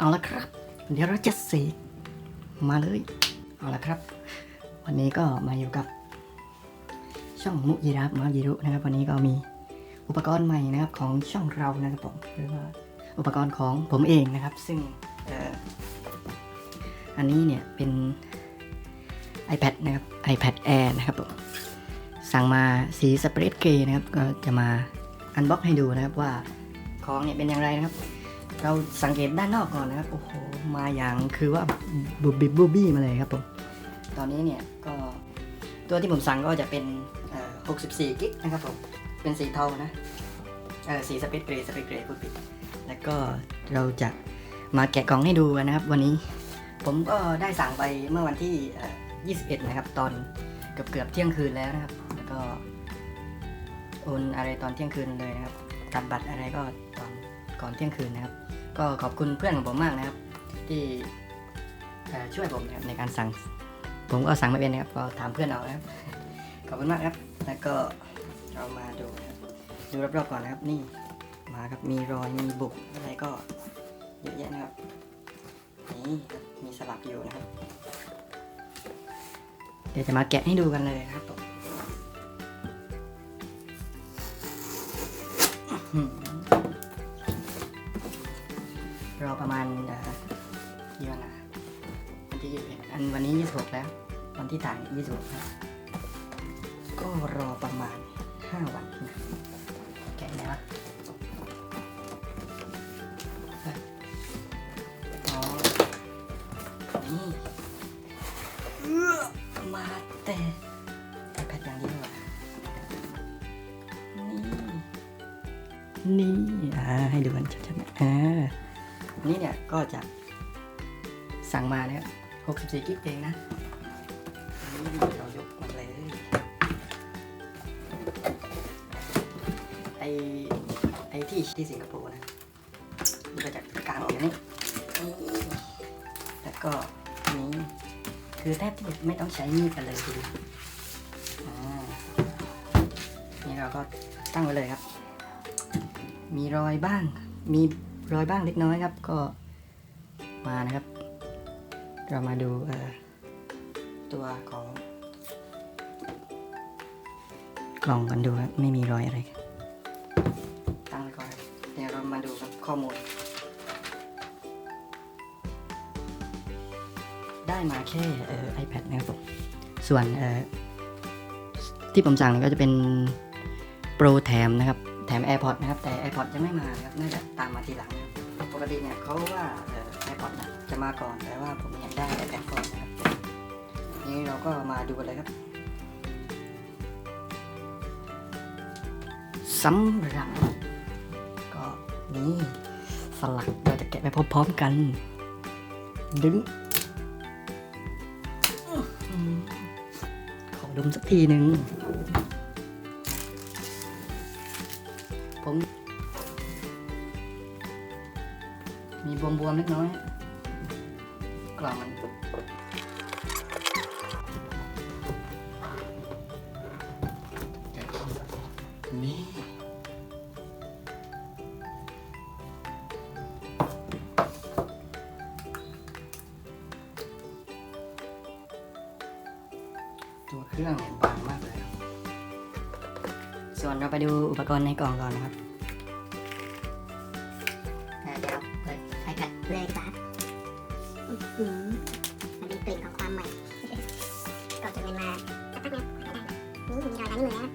เอาละครับ เดี๋ยวเราจะเสกมาเลย เอาละครับ วันนี้ก็มาอยู่กับ ช่องมุยิรับมายิรุนะครับ วันนี้ก็มีอุปกรณ์ใหม่นะครับของช่องเรานะครับผมหรือว่าอุปกรณ์ของผมเองนะครับ ซึ่งอ,อันนี้เนี่ยเป็น iPad นะครับ iPad Air นะครับผมสั่งมาสีสเปรดเกย์นะครับ ก็จะมาอันบ็อกให้ดูนะครับว่าของเนี่ยเป็นอย่างไรนะครับ เราสังเกตด้านนอกก่อนนะครับโอ้โหมาอย่างคือว่าบูบี้บูบี้มาเลยครับผมตอนนี้เนี่ยก็ตัวที่ผมสั่งก็จะเป็น64กิกนะครับผมเป็นสีเทานะเออสีสเปซเกรย์สเปซเกรย์พูดผิดแล้วก็เราจะมาแกะกล่องให้ดูกันนะครับ วันนี้ผมก็ได้สั่งไปเมื่อวันที่ 21 นะครับ ตอนเกือบเกือบเที่ยงคืนแล้วนะครับ แล้วก็โอนอะไรตอนเที่ยงคืนเลยนะครับตัดบัตรอะไรก็ตอน ก่อนเที่ยงคืนนะครับ ก็ขอบคุณเพื่อนของผมมากนะครับ ที่ช่วยผมนะครับในการสั่ง ผมก็สั่งไม่เป็นนะครับก็ถามเพื่อนเอานะครับ ขอบคุณมากครับ แล้วก็เรามาดูดูรอบๆก่อนนะครับนี่มาครับมีรอยมีบุกอะไรก็เยอะแยะนะครับนี่มีสลักอยู่นะครับ เดี๋ยวจะมาแกะให้ดูกันเลยนะครับผม รอประมาณเอ่อกี่วันนะวันที่ยี่สิบเอ็ดอันวันนี้ยี่สิบหกแล้ว วันที่ถ่ายยี่สิบหกครับก็รอประมาณห้าวันนะแกะไหนวะนี่มาแต่แพดอย่างเดียวอะนี่ นี่อ่าให้ดูกันชัดๆนะอ่า นนี้เนี่ยก็จะสั่งมาเนี่ย64กิกเองนะนี่เรายกมาเลยไอไอที่ที่สิงคโปร์นะนี่ก็จะกลางออกอย่างนี้ แล้วก็นี้คือแทบที่จะไม่ต้องใช้มีดกันเลยทีเดียวอ่านี่เราก็ตั้งไว้เลยครับ มีรอยบ้าง มี รอยบ้างเล็กน้อยครับ ก็มานะครับ เรามาดูเอ่อตัวของกล่องกันดูครับไม่มีรอยอะไรตั้งไว้ก่อนครับเดี๋ยวเรามาดูครับข้อมูล ได้มาแค่เอ่อ iPad นะครับผมส่วนเอ่อที่ผมสั่งเนี่ยก็จะเป็นโปรแถมนะครับ แถม AirPods นะครับแต่ AirPod ยังไม่มาครับน่าจะตามมาทีหลังนะครับปกติเนี่ยเขาว่าเอ่อ AirPod นะจะมาก่อนแต่ว่าผมยากได้ iPad ก่อนนะครับนี่เราก็มาดูกันเลยครับสำหรับก็นี่สลักเราจะแกะไปพร้อมๆกัน ดึงขอดมสักทีหนึ่ง ผมมีบวมๆเล็กน้อย กล่องมันนี่ตัวเครื่องบางมากเลยครับ ส่วนเราไปดูอุปกรณ์ในกล่องก่อนนะครับเดี๋ยวเปิด iPad เลยจ้ะอื้อหือมันมีกลิ่นของความใหม่ ก็จะเป็นมาสักพักนะนี่มีรอยล้างมือแล้ว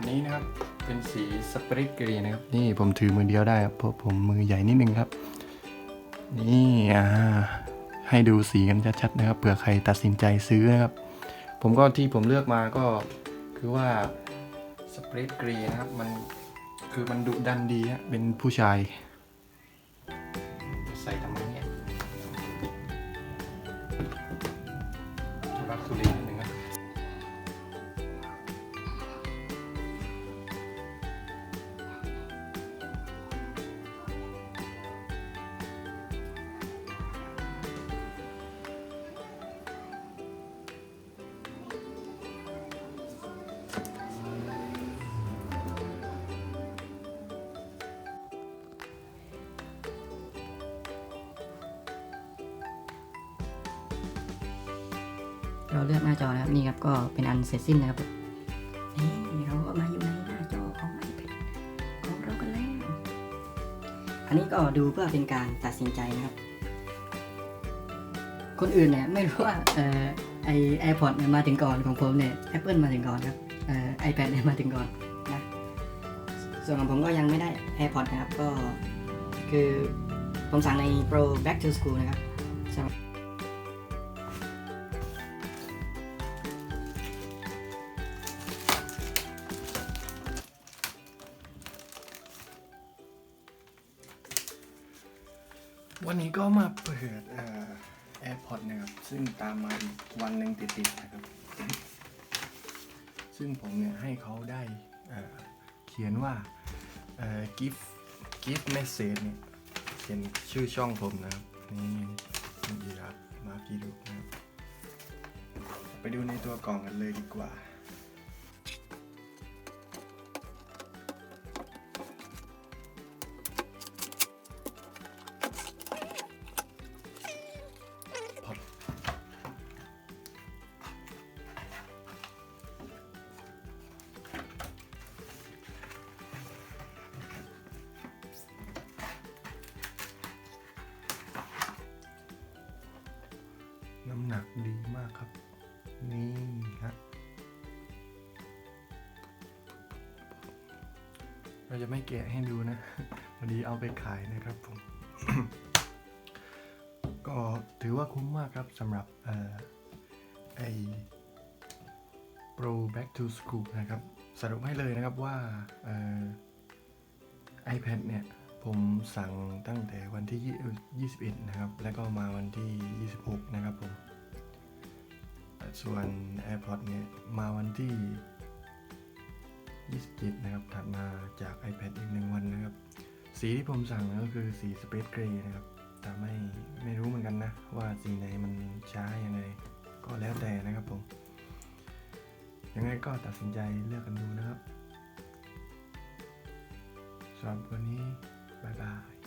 อันนี้นะครับเป็นสีสเปรดกรีนะครับ นี่ผมถือมือเดียวได้ครับเพราะผมมือใหญ่นิดนึงครับ นี่อ่าให้ดูสีกันชัดๆนะครับเผื่อใครตัดสินใจซื้อนะครับ ผมก็ที่ผมเลือกมาก็คือว่าสเปรดกรีนนะครับมันคือมันดุดันดีฮะเป็นผู้ชาย เราเลือกหน้าจอนะครับนี่ครับก็เป็นอันเสร็จสิ้นนะครับนี่เราก็มาอยู่ในหน้าจอของ iPad ของเรากันแล้ว อันนี้ก็ดูเพื่อเป็นการตัดสินใจนะครับ คนอื่นเนี่ยไม่รู้ว่าเอ่อไอ AirPod เนี่ยมาถึงก่อนของผมเนี่ย Apple มาถึงก่อนครับเอ่อ iPad เนี่ยมาถึงก่อนนะส่วนของผมก็ยังไม่ได้ AirPod นะครับก็คือผมสั่งใน Pro Back to School นะครับสำหรับ วันนี้ก็มาเปิดเอ่อ AirPod นะครับ ซึ่งตามมาอีกวันหนึ่งติดๆนะครับ ซึ่งผมเนี่ยให้เขาได้เอ่อเขียนว่าเอ่อ gift gift message เนี่ยเขียนชื่อช่องผมนะครับ นี่นี่ครับมาพี่ดูนะครับ ไปดูในตัวกล่องกันเลยดีกว่า หนักดีมากครับ นี่ฮะเราจะไม่แกะให้ดูนะ วันนี้เอาไปขายนะครับผม ก็ถือว่าคุ้มมากครับสำหรับเอ่อไอ Pro Back to School นะครับ สรุปให้เลยนะครับว่าเอ่อ iPad เนี่ย ผมสั่งตั้งแต่วันที่ยี่เอ่อ21 นะครับ แล้วก็มาวันที่ ส่วน AirPods เนี่ยมาวันที่ 27 นะครับ ถัดมาจาก iPad อีกหนึ่งวันนะครับ สีที่ผมสั่งก็คือสี Space Gray นะครับ แต่ไม่ไม่รู้เหมือนกันนะ ว่าสีไหนมันช้ายังไง ก็แล้วแต่นะครับผม ยังไงก็ตัดสินใจเลือกกันดูนะครับสำหรับวันนี้ บ๊ายบาย